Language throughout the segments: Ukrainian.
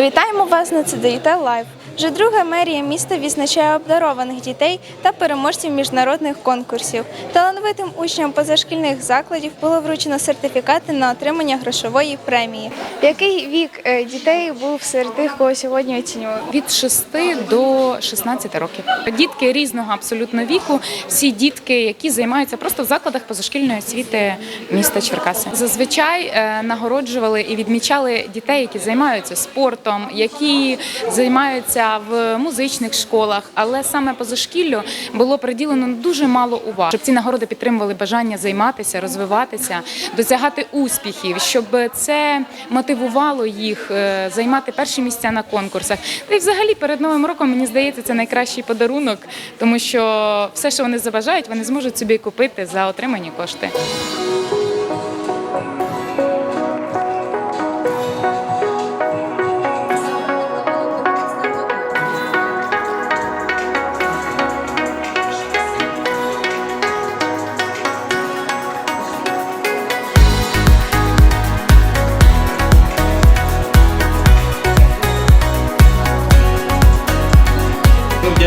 Вітаємо вас на CDIT Лайв. Вже друга мерія міста відзначає обдарованих дітей та переможців міжнародних конкурсів. Талановитим учням позашкільних закладів було вручено сертифікати на отримання грошової премії. Який вік е, дітей був серед тих, кого сьогодні оцінювали? від 6 до 16 років. Дітки різного абсолютно віку, всі дітки, які займаються просто в закладах позашкільної освіти міста Черкаси. Зазвичай е, нагороджували і відмічали дітей, які займаються спортом, які займаються в музичних школах, але саме позашкіллю було приділено дуже мало уваги, щоб ці нагороди підтримували бажання займатися, розвиватися, досягати успіхів, щоб це мотивувало їх е, займати перші місця на конкурсах. Та й взагалі перед новим роком мені здається, це найкращий подарунок, тому що все, що вони забажають, вони зможуть собі купити за отримані кошти.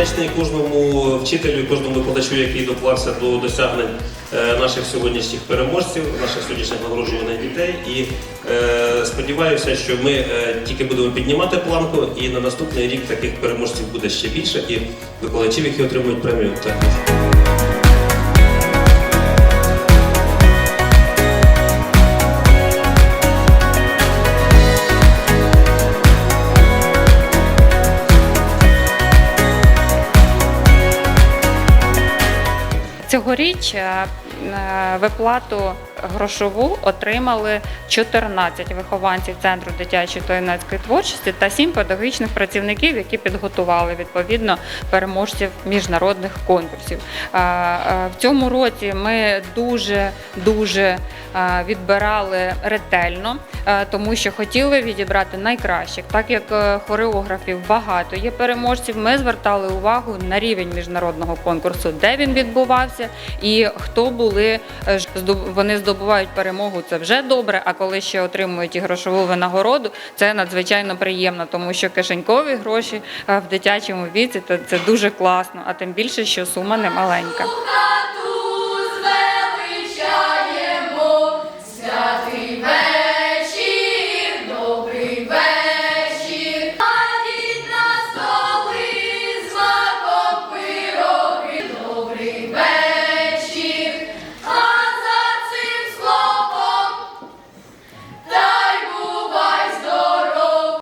Ми вдячні кожному вчителю, кожному викладачу, який доклався до досягнень е, наших сьогоднішніх переможців, наших сьогоднішніх нагороджуваних дітей. І е, сподіваюся, що ми е, тільки будемо піднімати планку, і на наступний рік таких переможців буде ще більше, і викладачів, які отримують премію, також. Цьогоріч е, е, виплату грошову отримали 14 вихованців центру дитячої та юнацької творчості та 7 педагогічних працівників, які підготували відповідно переможців міжнародних конкурсів. Е, В цьому році ми дуже дуже відбирали ретельно, тому що хотіли відібрати найкращих. Так як хореографів багато є переможців, ми звертали увагу на рівень міжнародного конкурсу, де він відбувався, і хто були е, вони здобувають перемогу. Це вже добре. А коли ще отримують і грошову винагороду, це надзвичайно приємно, тому що кишенькові гроші е, в дитячому віці це, дуже класно, а тим більше, що сума не маленька.